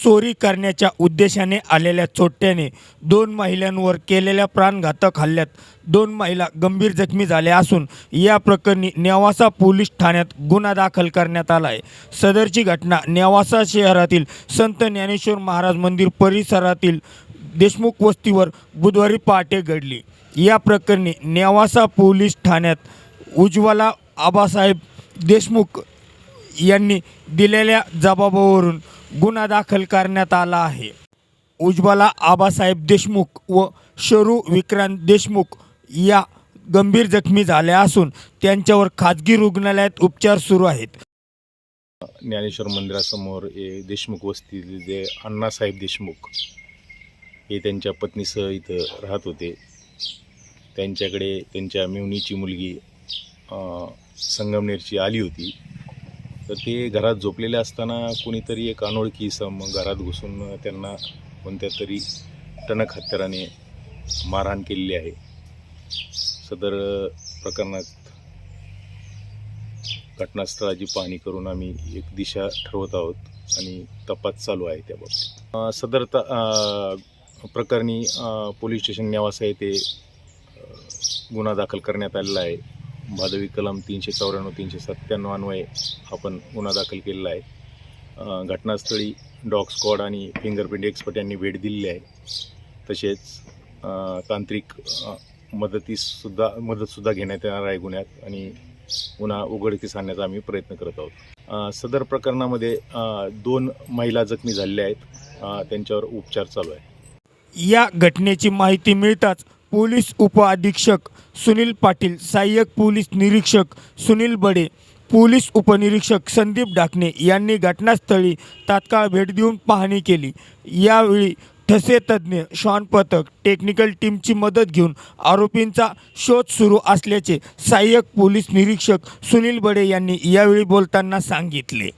चोरी करण्याच्या उद्देशाने आलेल्या चोट्याने दोन महिलांवर केलेल्या प्राणघातक हल्ल्यात दोन महिला गंभीर जखमी झाल्या असून या प्रकरणी नेवासा पोलीस ठाण्यात गुन्हा दाखल करण्यात आला आहे सदरची घटना नेवासा शहरातील संत ज्ञानेश्वर महाराज मंदिर परिसरातील देशमुख वस्तीवर बुधवारी पहाटे घडली. या प्रकरणी नेवासा पोलीस ठाण्यात उज्ज्वला आबासाहेब देशमुख यांनी दिलेल्या जबाबावरून गुन्हा दाखल करण्यात आला आहे. उज्ज्वला आबासाहेब देशमुख व शरू विक्रांत देशमुख या गंभीर जखमी झाल्या असून त्यांच्यावर खाजगी रुग्णालयात उपचार सुरू आहेत. ज्ञानेश्वर मंदिरासमोर हे देशमुख वस्तीतील जे अण्णासाहेब देशमुख हे त्यांच्या पत्नीसह इथं राहत होते. त्यांच्याकडे त्यांच्या मेवणीची मुलगी संगमनेरची आली होती. तर ते घरात झोपलेले असताना कोणीतरी एक अनोळखी सम घरात घुसून त्यांना कोणत्या तरी टणक हत्याराने मारहाण केलेली आहे. सदर प्रकरणात घटनास्थळाची पाहणी करून आम्ही एक दिशा ठरवत आहोत आणि तपास चालू आहे त्याबाबतीत. अ, सदर त प्रकरणी पोलीस स्टेशन नेवासा येथे गुन्हा दाखल करण्यात आलेला आहे. भादवी कलम तीनशे चौऱ्याण्णव तीनशे सत्त्याण्णव अन्वये आपण गुन्हा दाखल केलेला आहे. घटनास्थळी डॉग स्क्वॉड आणि फिंगरप्रिंट एक्सपर्ट यांनी भेट दिलेली आहे. तसेच तांत्रिक मदतीसुद्धा मदतसुद्धा घेण्यात येणार आहे गुन्ह्यात आणि गुन्हा उघडकीस आणण्याचा आम्ही प्रयत्न करत आहोत. सदर प्रकरणामध्ये दोन महिला जखमी झालेल्या आहेत. त्यांच्यावर उपचार चालू आहे. या घटनेची माहिती मिळताच पोलीस उपअधीक्षक सुनील पाटील सहाय्यक पोलीस निरीक्षक सुनील बडे पोलीस उपनिरीक्षक संदीप डाकणे यांनी घटनास्थळी तात्काळ भेट देऊन पाहणी केली. यावेळी ठसे तज्ज्ञ शॉन पथक टेक्निकल टीमची मदत घेऊन आरोपींचा शोध सुरू असल्याचे सहाय्यक पोलीस निरीक्षक सुनील बडे यांनी यावेळी बोलताना सांगितले.